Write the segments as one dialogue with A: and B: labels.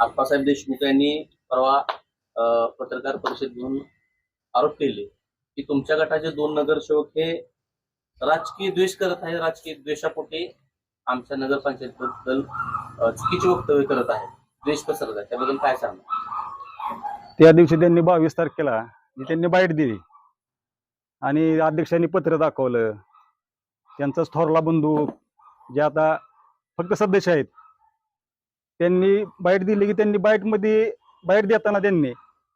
A: आप्पासाहेब देशमुख यांनी परवा पत्रकार परिषद घेऊन आरोप केले की तुमच्या गटाचे दोन नगरसेवक हे राजकीय द्वेष करत आहे राजकीय द्वेषापोटी आमच्या नगरपंचायतीबद्दल चुकीचे वक्तव्य करत आहेत. द्वेष पसरत आहे त्याबद्दल काय सांगा
B: त्या दिवशी त्यांनी बावीस तारखेला त्यांनी बाईट दिली. आणि अध्यक्षांनी पत्र दाखवलं. त्यांचाच थोरला बंधू जे आता फक्त सदस्य आहेत त्यांनी बाईट दिली की त्यांनी बाईटमध्ये बाईट देताना त्यांनी.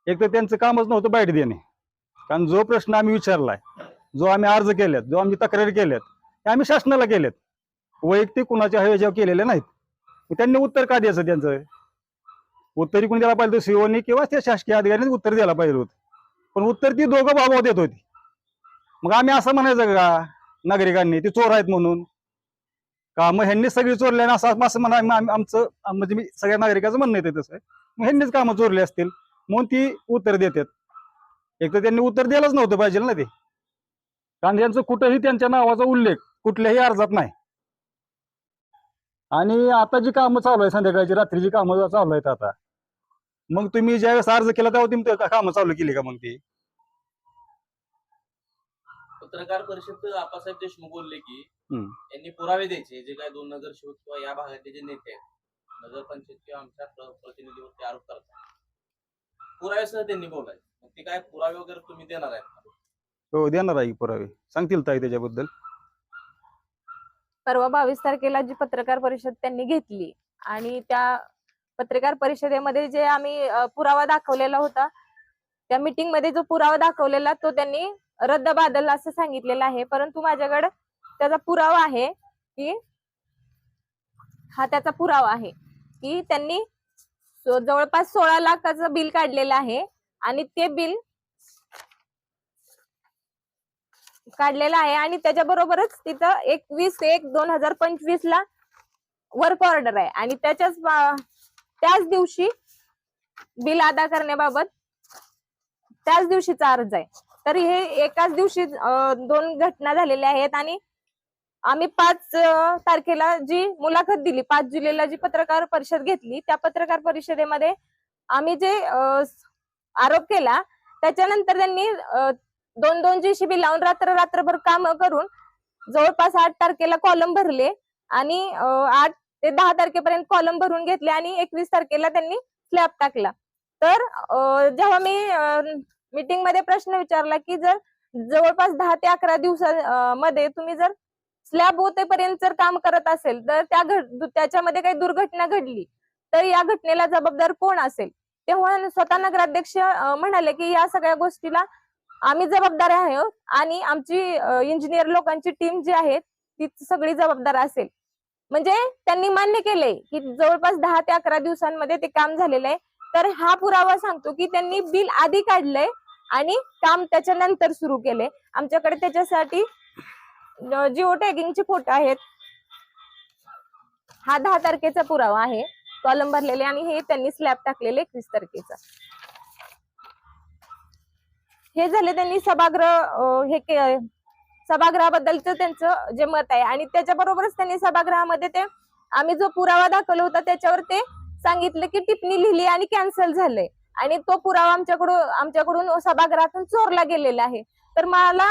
B: एक तर त्यांचं कामच नव्हतं बाईट देणे. कारण जो प्रश्न आम्ही विचारलाय जो आम्ही अर्ज केलेत जो आम्ही तक्रारी केल्यात ते आम्ही शासनाला केलेत. वैयक्तिक कुणाच्या हवेजाव केलेले नाहीत. त्यांनी उत्तर का द्यायचं त्यांचं? उत्तरी कोणी द्यायला पाहिजे सीओनी किंवा त्या शासकीय अधिकाऱ्यांनी उत्तर द्यायला पाहिजे होतं. पण उत्तर ती दोघं बाबा देत होती. मग आम्ही असं म्हणायचं का? नागरिकांनी ते चोर आहेत म्हणून. का मग ह्यांनी सगळी चोरले आणि असं असं म्हणा आमचं म्हणजे मी सगळ्या नागरिकाचं म्हणणं येते तसं. मग ह्यांनीच कामं चोरली असतील. म्हणून ती उत्तर देतात. एक तर त्यांनी उत्तर द्यायलाच नव्हतं पाहिजे ना ते. कारण त्यांचं कुठंही त्यांच्या नावाचा उल्लेख कुठल्याही अर्जात नाही. आणि आता जी कामं चालू आहे संध्याकाळची रात्रीची कामं चालू आहेत आता. मग तुम्ही ज्यावेळेस अर्ज केला तेव्हा तुम्ही ते कामं चालू केली का मग ती?
A: पत्रकार परिषद आप्पासाहेब देशमुख बोलले की
B: हम्म.
A: यांनी पुरावे द्यायचे जे काय दोन नगरसेवक किंवा या भागातले जे नेते आहेत नगरपंचायत किंवा आमच्या प्र- प्रतिनिधीवरती आरोप करतात. पुराव्यासह त्यांनी बोलाय मग ते काय पुरावे वगैरे तुम्ही देणार आहेत
B: हो देणार आहे की पुरावे. सांगतील ताई त्याच्याबद्दल.
C: परवा बावीस तारखेला जी पत्रकार परिषद त्यांनी घेतली आणि त्या पत्रकार परिषदेमध्ये जे आम्ही अ, पुरावा दाखवलेला होता त्या मीटिंगमध्ये जो पुरावा दाखवलेला तो त्यांनी रद्द बादल असं सांगितलेलं आहे. परंतु माझ्याकडे त्याचा पुरावा आहे की हा त्याचा पुरावा आहे की त्यांनी जवळपास सोळा लाखाचं बिल काढलेलं आहे आणि ते बिल काढलेलं आहे आणि त्याच्याबरोबरच तिथं एकवीस एक दोन हजार पंचवीस ला वर्क ऑर्डर आहे. आणि त्याच्याच त्याच दिवशी बिल अदा करण्याबाबत त्याच दिवशीचा अर्ज आहे. तर हे एकाच दिवशी दोन घटना झालेल्या आहेत आणि आम्ही पाच तारखेला जी मुलाखत दिली पाच जुलैला जी पत्रकार परिषद घेतली त्या पत्रकार परिषदेमध्ये आम्ही जे आरोप केला त्याच्यानंतर त्यांनी दोन दोन जी शिबी लावून रात्र रात्रभर काम करून जवळपास आठ तारखेला कॉलम भरले आणि आठ ते दहा तारखेपर्यंत कॉलम भरून घेतले आणि एकवीस तारखेला त्यांनी स्लॅब टाकला. तर जेव्हा मी मीटिंगमध्ये प्रश्न विचारला की जर जवळपास दहा ते अकरा दिवसामध्ये तुम्ही जर स्लॅब होतेपर्यंत जर काम करत असेल तर त्या त्याच्यामध्ये काही दुर्घटना घडली तर या घटनेला जबाबदार कोण असेल? तेव्हा स्वतः नगराध्यक्ष म्हणाले की या सगळ्या गोष्टीला आम्ही जबाबदार आहोत हो. आणि आमची इंजिनियर लोकांची टीम जी आहे ती सगळी जबाबदार असेल. म्हणजे त्यांनी मान्य केले की जवळपास दहा ते अकरा दिवसांमध्ये ते काम झालेलं आहे. तर हा पुरावा सांगतो की त्यांनी बिल आधी काढलंय आणि काम त्याच्यानंतर सुरू केले. आमच्याकडे त्याच्यासाठी जिओ टॅगिंगचे फोटो आहेत. हा दहा तारखेचा पुरावा आहे. कॉलम भरलेले आणि हे त्यांनी स्लॅब टाकलेले एकवीस तारखेचा. हे झाले त्यांनी सभागृह हे के- सभागृहाबद्दलचं त्यांचं जे मत आहे. आणि त्याच्याबरोबरच त्यांनी सभागृहामध्ये ते आम्ही जो पुरावा दाखवला होता त्याच्यावर ते सांगितलं की टिप्पणी लिहिली आणि कॅन्सल झालंय. आणि तो पुरावा आमच्याकडून आमच्याकडून सभागृहातून चोरला गेलेला आहे. तर मला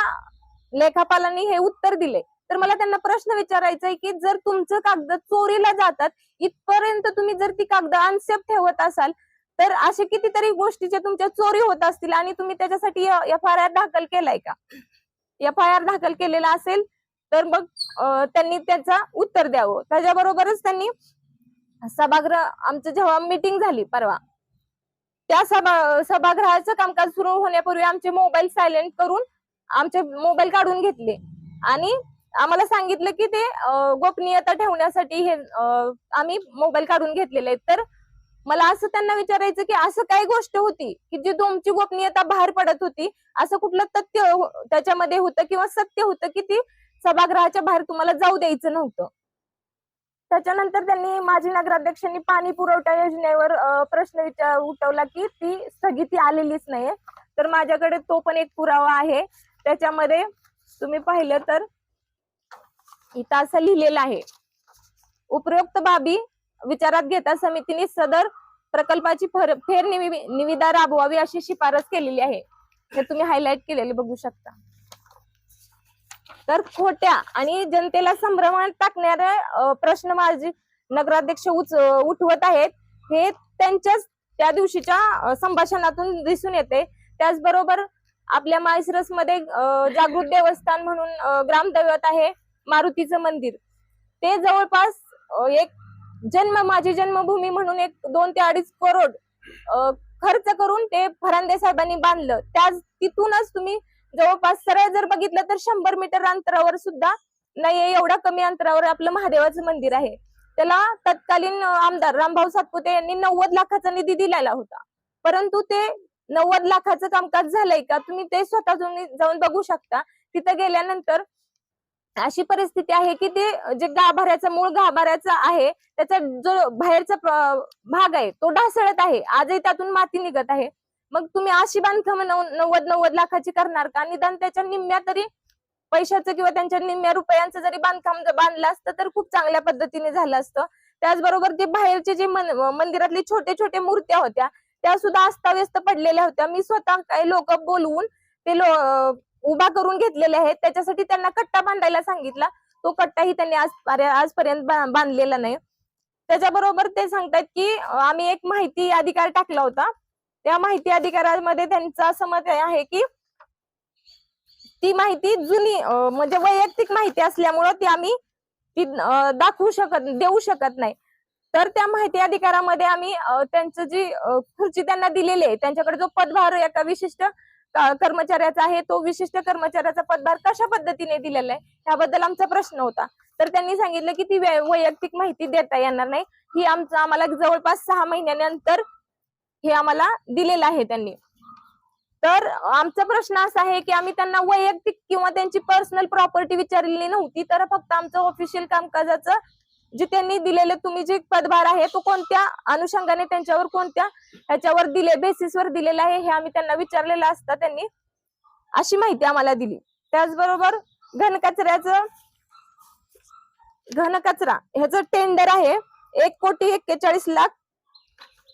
C: लेखापालांनी हे उत्तर दिले. तर मला त्यांना प्रश्न विचारायचा आहे की जर तुमचं कागद चोरीला जातात इथपर्यंत तुम्ही जर ती कागद अनसेफ ठेवत असाल तर असे कितीतरी गोष्टीच्या तुमच्या चोरी होत असतील आणि तुम्ही त्याच्यासाठी एफ आय आर दाखल केलाय का? एफ आय आर दाखल केलेला असेल तर मग त्यांनी त्याचा उत्तर द्यावं. त्याच्याबरोबरच त्यांनी सभागृह आमचं जेव्हा मीटिंग झाली परवा त्या सभा सभागृहाचं कामकाज सुरू होण्यापूर्वी आमचे मोबाईल सायलेंट करून आमचे मोबाईल काढून घेतले. आणि आम्हाला सांगितलं की ते गोपनीयता ठेवण्यासाठी हे आम्ही मोबाईल काढून घेतलेले आहेत. तर मला असं त्यांना विचारायचं की असं काय गोष्ट होती की जी तुमची गोपनीयता बाहेर पडत होती? असं कुठलं तथ्य हो, त्याच्यामध्ये होतं किंवा सत्य होतं की ती सभागृहाच्या बाहेर तुम्हाला जाऊ द्यायचं नव्हतं? त्याच्यानंतर त्यांनी माजी नगराध्यक्षांनी पाणी पुरवठा योजनेवर प्रश्न विचार उठवला की ती स्थगिती आलेलीच नाहीये. तर माझ्याकडे तो पण एक पुरावा आहे. त्याच्यामध्ये तुम्ही पाहिलं तर इथं असं लिहिलेलं आहे. उपरोक्त बाबी विचारात घेता समितीने सदर प्रकल्पाची फर- फेर निविदा राबवावी अशी शिफारस केलेली आहे. हे तुम्ही हायलाइट केलेले बघू शकता. तर खोट्या आणि जनतेला संभ्रमात टाकणारे प्रश्न माझी नगराध्यक्ष उच- उठवत आहेत हे त्यांच्याच त्या दिवशीच्या संभाषणातून दिसून येते. त्याचबरोबर आपल्या माळशिरसमध्ये जागृत देवस्थान म्हणून ग्रामदैवत आहे मारुतीचं मंदिर. ते जवळपास एक जन्म माझी जन्मभूमी म्हणून एक दोन ते अडीच करोड खर्च करून ते फरांदे साहेबांनी बांधलं. त्याच तिथूनच तुम्ही जवळपास सरळ जर बघितलं तर शंभर मीटर अंतरावर सुद्धा नाहीये एवढ्या कमी अंतरावर आपलं महादेवाचं मंदिर आहे. त्याला तत्कालीन आमदार रामभाऊ सातपुते यांनी नव्वद लाखाचा निधी दिलेला होता. परंतु ते नव्वद लाखाचं कामकाज झालंय का तुम्ही ते स्वतः जाऊन बघू शकता. तिथं गेल्यानंतर अशी परिस्थिती आहे की ते जे गाभाऱ्याचा मूळ गाभाऱ्याचा आहे त्याचा जो बाहेरचा भाग आहे तो ढासळत आहे. आजही त्यातून माती निघत आहे. मग तुम्ही अशी बांधकाम नव्वद नव्वद लाखाची करणार का? निदान त्याच्या निम्म्या तरी पैशाचं किंवा त्यांच्या निम्म्या रुपयांचं जरी बांधकाम जर बांधलं असतं तर खूप चांगल्या पद्धतीने झालं असतं. त्याचबरोबर ते बाहेरचे जे मंदिरातले छोटे छोटे मूर्त्या होत्या त्या सुद्धा अस्ताव्यस्त पडलेल्या होत्या. मी स्वतः काही लोक बोलवून ते लो उभा करून घेतलेले आहेत. त्याच्यासाठी त्यांना कट्टा बांधायला सांगितला. तो कट्टाही त्यांनी आज आजपर्यंत बांधलेला नाही. त्याच्याबरोबर ते सांगतात की आम्ही एक माहिती अधिकार टाकला होता. त्या माहिती अधिकारामध्ये त्यांचं असं मत आहे की ती माहिती जुनी म्हणजे वैयक्तिक माहिती असल्यामुळं ती आम्ही ती दाखवू शकत देऊ शकत नाही. तर त्या माहिती अधिकारामध्ये आम्ही त्यांचं जी खुर्ची त्यांना दिलेली आहे त्यांच्याकडे जो पदभार एका विशिष्ट कर्मचाऱ्याचा आहे तो विशिष्ट कर्मचाऱ्याचा पदभार कशा पद्धतीने दिलेला आहे ह्याबद्दल आमचा प्रश्न होता. तर त्यांनी सांगितलं की ती वैयक्तिक माहिती देता येणार नाही. ही आमचं आम्हाला जवळपास सहा महिन्यानंतर हे आम्हाला दिलेलं आहे त्यांनी. तर आमचा प्रश्न असा आहे की आम्ही त्यांना वैयक्तिक किंवा त्यांची पर्सनल प्रॉपर्टी विचारलेली नव्हती तर फक्त आमचं ऑफिशियल कामकाजाचं जे त्यांनी दिलेले तुम्ही जे पदभार आहे तो कोणत्या अनुषंगाने त्यांच्यावर कोणत्या ह्याच्यावर दिले बेसिसवर दिलेला आहे हे आम्ही त्यांना विचारलेलं असता त्यांनी अशी माहिती आम्हाला दिली. त्याचबरोबर घनकचऱ्याचं घनकचरा ह्याचं टेंडर आहे एक कोटी एक्केचाळीस लाख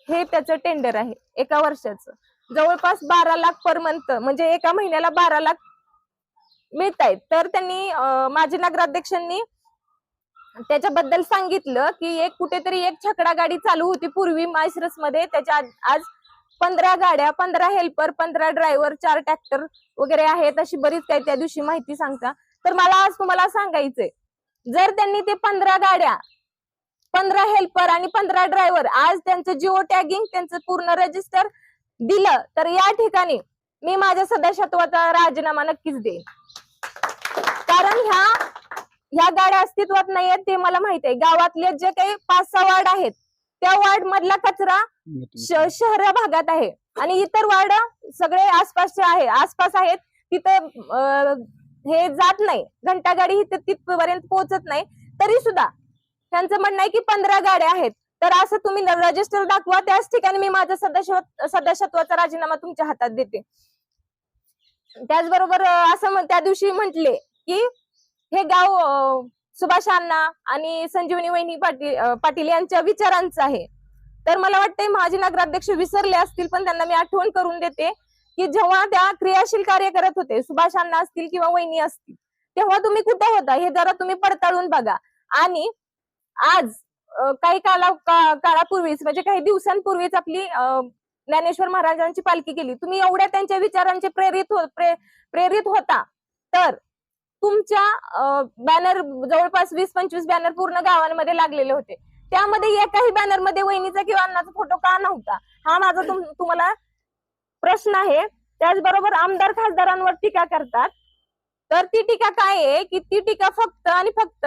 C: हे त्याचं टेंडर आहे एका वर्षाचं. जवळपास बारा लाख पर मंथ म्हणजे एका महिन्याला बारा लाख मिळत आहेत. तर त्यांनी माजी नगराध्यक्षांनी त्याच्याबद्दल सांगितलं की एक कुठेतरी एक छकडा गाडी चालू होती पूर्वी मायसरसमध्ये त्याच्या आज- आज पंधरा गाड्या पंधरा हेल्पर पंधरा ड्रायव्हर चार ट्रॅक्टर वगैरे आहेत अशी बरीच काही त्या दिवशी माहिती सांगता. तर मला आज तुम्हाला सांगायचंय जर त्यांनी ते पंधरा गाड्या पंधरा हेल्पर आणि पंधरा ड्रायव्हर आज त्यांचं जिओ टॅगिंग त्यांचं पूर्ण रजिस्टर दिलं. तर या ठिकाणी मी माझ्या सदस्यत्वाचा राजीनामा नक्कीच देईन. कारण ह्या ह्या गाड्या अस्तित्वात नाहीयेत ते मला माहीत आहे. गावातले जे काही पाच सहा वार्ड आहेत त्या वार्ड मधला कचरा शहर भागात आहे. आणि इतर वार्ड सगळे आसपासचे आहे आसपास आहेत. तिथे हे जात नाही. घंटागाडी तिथ- तिथपर्यंत पोहोचत नाही. तरी सुद्धा त्यांचं म्हणणं आहे की पंधरा गाड्या आहेत. तर असं तुम्ही रजिस्टर दाखवा त्याच ठिकाणी मी माझं सदस्य सदस्यत्वाचा राजीनामा तुमच्या हातात देते. त्याचबरोबर असं त्या दिवशी म्हटले की हे गाव सुभाष अण्णा आणि संजीवनी वहिनी पाटील पाटील यांच्या विचारांचं आहे. तर मला वाटतंय माजी नगराध्यक्ष विसरले असतील पण त्यांना मी आठवण करून देते की जेव्हा त्या क्रियाशील कार्य करत होते सुभाष अण्णा असतील किंवा वहिनी असतील तेव्हा तुम्ही कुठे होता? हे जरा तुम्ही पडताळून बघा. आणि आज काही काला काळापूर्वीच म्हणजे काही दिवसांपूर्वीच आपली ज्ञानेश्वर महाराजांची पालखी केली. तुम्ही एवढ्या त्यांच्या विचारांचे प्रेरित हो प्रे- प्रेरित होता. तर तुमच्या बॅनर जवळपास वीस पंचवीस बॅनर पूर्ण गावांमध्ये लागलेले होते. त्यामध्ये एकाही बॅनरमध्ये वहिनीचा किंवा अण्णाचा फोटो का नव्हता? हा माझा तुम- तुम्हाला प्रश्न आहे. त्याचबरोबर आमदार खासदारांवर टीका करतात. तर ती टीका काय आहे? की ती टीका फक्त आणि फक्त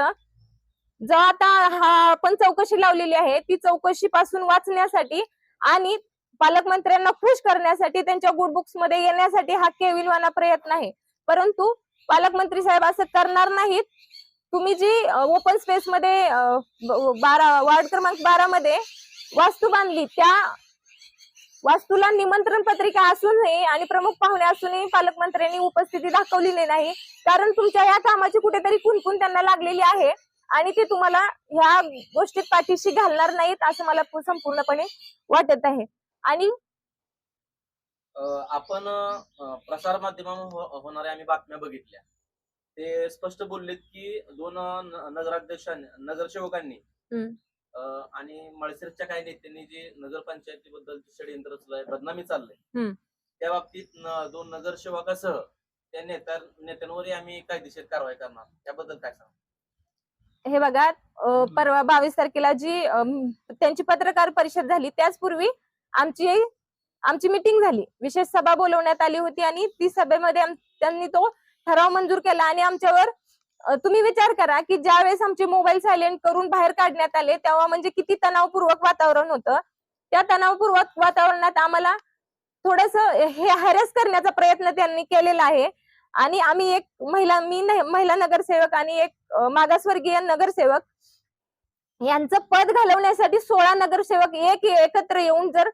C: जो आता हा आपण चौकशी लावलेली आहे ती चौकशी पासून वाचण्यासाठी आणि पालकमंत्र्यांना खुश करण्यासाठी त्यांच्या गुड बुक्समध्ये येण्यासाठी हा केविलवाना प्रयत्न आहे. परंतु पालकमंत्री साहेब असं करणार नाहीत. तुम्ही जी ओपन स्पेस मध्ये बारा वार्ड क्रमांक बारा मध्ये वास्तू बांधली त्या वास्तूला निमंत्रण पत्रिका असूनही आणि प्रमुख पाहुणे असूनही पालकमंत्र्यांनी उपस्थिती दाखवलेली नाही. कारण तुमच्या या कामाची कुठेतरी कुणकुण त्यांना लागलेली आहे. आणि ते तुम्हाला ह्या गोष्टीत पाठीशी घालणार नाहीत असं मला संपूर्णपणे वाटत आहे. आणि
A: आपण प्रसार हो- होणाऱ्या आम्ही बातम्या बघितल्या. ते स्पष्ट बोललेत की दोन नगराध्यक्षांनी नगरसेवकांनी आणि मळशिरसच्या काही नेत्यांनी जे नगरपंचायतीबद्दल षडयंत्र चाललंय बदनामी चाललंय. त्या बाबतीत दोन नगरसेवकासह त्या नेत्या नेत्यांवरही आम्ही कायदेशीर कारवाई करणार. त्याबद्दल काय सांगा
C: हे बघा परवा बावीस तारखेला जी त्यांची पत्रकार परिषद झाली त्याचपूर्वी आमची आमची मिटिंग झाली. विशेष सभा बोलवण्यात आली होती आणि ती सभेमध्ये त्यांनी तो ठराव मंजूर केला आणि आमच्यावर तुम्ही विचार करा की ज्यावेळेस आमचे मोबाईल सायलेंट करून बाहेर काढण्यात आले तेव्हा म्हणजे किती तणावपूर्वक वातावरण होतं. त्या तणावपूर्वक वातावरणात आम्हाला थोडस हे हॅरेस करण्याचा प्रयत्न त्यांनी केलेला आहे. आणि आम्ही एक महिला मी महिला नगरसेवक आणि एक मागासवर्गीय नगरसेवक यांचं पद घालवण्यासाठी सोळा नगरसेवक एक एकत्र येऊन जर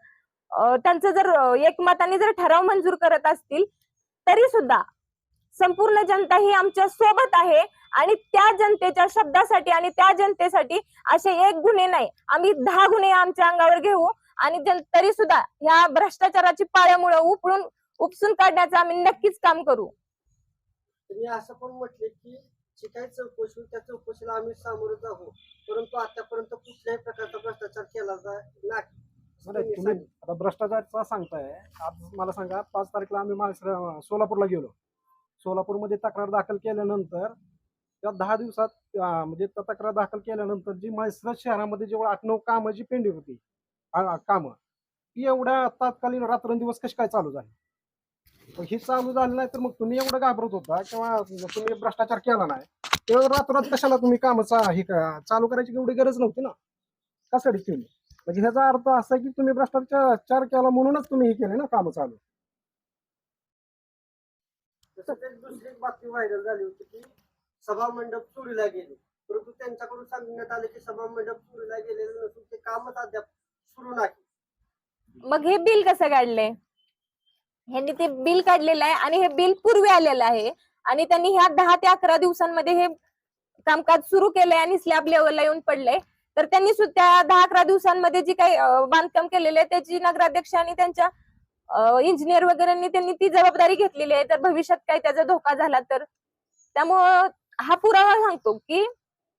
C: त्यांचं जर एकमताने जर ठराव मंजूर करत असतील तरी सुद्धा संपूर्ण जनता ही आमच्यासोबत आहे आणि त्या जनतेच्या शब्दासाठी आणि त्या जनतेसाठी असे एक गुन्हे नाही. आम्ही दहा गुन्हे आमच्या अंगावर घेऊ आणि तरी सुद्धा ह्या भ्रष्टाचाराची पाळ्यामुळे उपळून उपसून काढण्याचं आम्ही नक्कीच काम करू.
D: तुम्ही असं पण म्हटले की जी काही चौकशी त्या चौकशीला आम्ही सामोरं जाऊ परंतु आतापर्यंत कुठल्याही प्रकारचा भ्रष्टाचार केला नाही. तुम्ही.
E: आता भ्रष्टाचारचा सांगताय. आज मला सांगा पाच तारखेला आम्ही माळशिर- सोलापूरला गेलो. सोलापूरमध्ये तक्रार दाखल केल्यानंतर त्या दहा दिवसात अं, म्हणजे त्या तक्रार दाखल केल्यानंतर जी माळशिरस शहरामध्ये जेवढ आठ नऊ कामं जी पेंडिंग होती आ- कामं ती एवढ्या तात्कालीन रात्रंदिवस कशी काय चालू झाली? मग ही चालू झाली नाही तर मग तुम्ही एवढं घाबरत होता किंवा तुम्ही भ्रष्टाचार केला नाही. तेव्हा रातोरात कशाला तुम्ही कामाचा हे का- चालू करायची एवढी गरज नव्हती ना? कशासाठी ठेवली? म्हणजे ह्याचा अर्थ असा की तुम्ही भ्रष्टाचार केला म्हणूनच तुम्ही हे केले ना काम चालू.
D: तसंच एक दुसरी एक बातमी व्हायरल झाली होती की सभा मंडप चोरीला गेले. परंतु त्यांच्याकडून सांगण्यात आले की सभा मंडप चोरीला गेलेलं नसून ते कामच अद्याप सुरू नाही.
C: मग हे बिल कसं काढलंय ह्यांनी ते बिल काढलेलं आहे आणि हे बिल पूर्वी आलेलं आहे. आणि त्यांनी ह्या दहा ते अकरा दिवसांमध्ये हे कामकाज सुरू केलंय आणि स्लॅब लेवलला येऊन पडलंय. तर त्यांनी सुद्धा दहा अकरा दिवसांमध्ये जी काही बांधकाम केलेलं आहे त्याची नगराध्यक्ष आणि त्यांच्या इंजिनियर वगैरेंनी त्यांनी ती जबाबदारी घेतलेली आहे. तर भविष्यात काही त्याचा धोका झाला तर. त्यामुळं हा पुरावा सांगतो की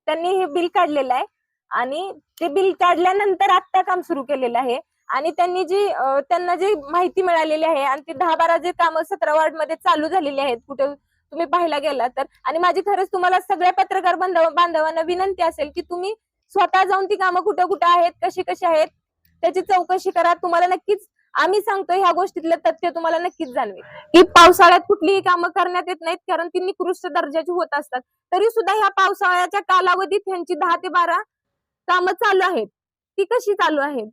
C: त्यांनी हे बिल काढलेलं आहे. आणि ते बिल काढल्यानंतर आत्ता काम सुरू केलेलं आहे. आणि त्यांनी जी त्यांना जी माहिती मिळालेली आहे आणि ती दहा बारा जे कामं सतरा वार्डमध्ये चालू झालेली आहेत कुठे तुम्ही पाहायला गेला तर आणि माझी खरंच तुम्हाला सगळ्या पत्रकार बांधव बांधवांना विनंती असेल की तुम्ही स्वतः जाऊन ती कामं कुठं कुठं आहेत कशी कशी आहेत त्याची चौकशी करा. तुम्हाला नक्कीच आम्ही सांगतो ह्या गोष्टीतलं तथ्य तुम्हाला नक्कीच जाणवेल. की पावसाळ्यात कुठलीही कामं करण्यात येत नाहीत कारण ती निकृष्ट दर्जाची होत असतात. तरी सुद्धा ह्या पावसाळ्याच्या कालावधीत ह्यांची दहा ते बारा कामं चालू आहेत. ती कशी चालू आहेत?